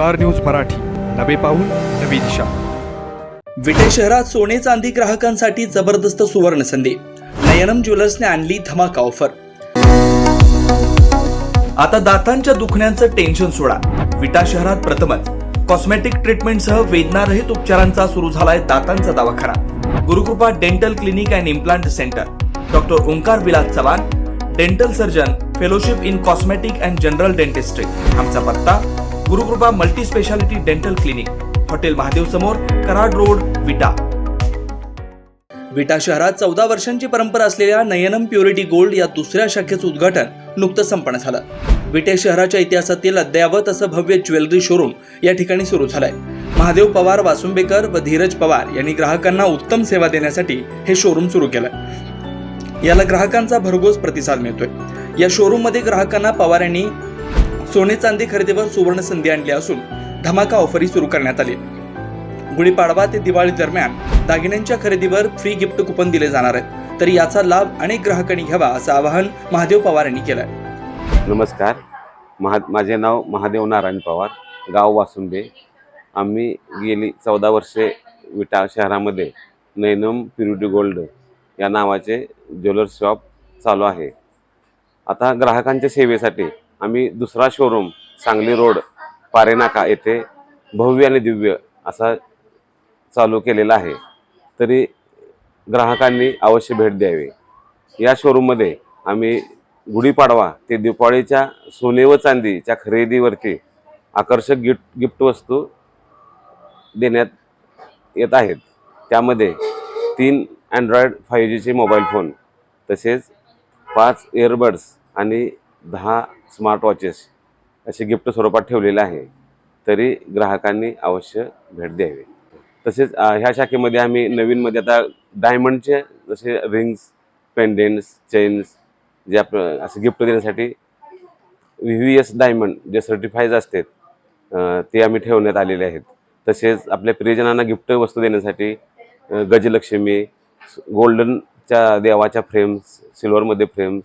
Star news Marathi. नवे पाऊल नवी दिशा. विटे शहरात सोने चांदी ग्राहकांसाठी जबरदस्त सुवर्ण संधी. नयनम ज्वेलर्सने आणली धमाका ऑफर. आता दातांच्या दुखण्याचं टेन्शन सोडा. विटा शहरात प्रथमच. कॉस्मेटिक ट्रीटमेंटसह वेदनारहित उपचारांचा सुरू झालाय दातांचा दवाखाना. Gurukripa dental clinic and implant centre doctor Omkar Vilas Chavan dental surgeon fellowship in cosmetic and general dentistry आमचा पत्ता Gurukripa multi speciality dental clinic hotel Mahadev समोर कराड रोड विटा. विटा शहरात चौदा वर्षांची परंपरा असलेल्या नयनम प्युरिटी गोल्ड या दुसऱ्या शाखेचं उद्घाटन नुकतं संपन्न झालं. विटे शहराच्या इतिहासातील अद्ययावत असं भव्य ज्वेलरी शोरूम या ठिकाणी सुरू झालंय. महादेव पवार वासुंबेकर व धीरज पवार यांनी ग्राहकांना उत्तम सेवा देण्यासाठी हे शोरूम सुरू केलंय. याला ग्राहकांचा भरघोस प्रतिसाद मिळतोय. या शोरूममध्ये ग्राहकांना पवार यांनी सोने चांदी खरेदीवर सुवर्ण संधी आणली असून धमाका ऑफरही सुरू करण्यात आली. गुढीपाडवा ते दिवाळी दरम्यान दागिन्यांच्या खरेदीवर फ्री गिफ्ट कुपन दिले जाणार आहेत. तर याचा लाभ अनेक ग्राहकांनी घ्यावा असं आवाहन महादेव पवार यांनी केलंय. नमस्कार. महा माझे नाव महादेव नारायण पवार गाव वासुंबे. आम्ही गेली चौदा वर्षे विटा शहरामध्ये नैनम प्युरिटी गोल्ड या नावाचे ज्वेलर्स शॉप चालू आहे. आता ग्राहकांच्या सेवेसाठी आम्ही दुसरा शोरूम सांगली रोड पारेनाका येथे भव्य आणि दिव्य असा चालू केलेला आहे. तरी ग्राहकांनी अवश्य भेट द्यावी. या शोरूममध्ये आम्ही गुढीपाडवा ते दिवाळीच्या सोने व चांदीच्या खरेदीवरती आकर्षक गिफ्ट गिफ्ट वस्तू देण्यात येत आहेत. त्यामध्ये तीन अँड्रॉइड फाईव्ह जीचे मोबाईल फोन तसेच पाच इयरबड्स आणि दहा स्मार्ट वॉचेस असे गिफ्ट स्वरूपात ठेवलेले आहे तरी ग्राहकांनी अवश्य भेट द्यावी. तसेच ह्या शाखेमध्ये आम्ही नवीनमध्ये आता डायमंडचे जसे रिंग्स पेंडेंट्स चेन्स जे आप असे गिफ्ट देण्यासाठी व्ही व्ही एस डायमंड जे सर्टिफाईज असतात ते आम्ही ठेवण्यात आलेले आहेत. तसेच आपल्या प्रियजनांना गिफ्ट वस्तू देण्यासाठी गजलक्ष्मी गोल्डनच्या देवाच्या फ्रेम्स सिल्वरमध्ये फ्रेम्स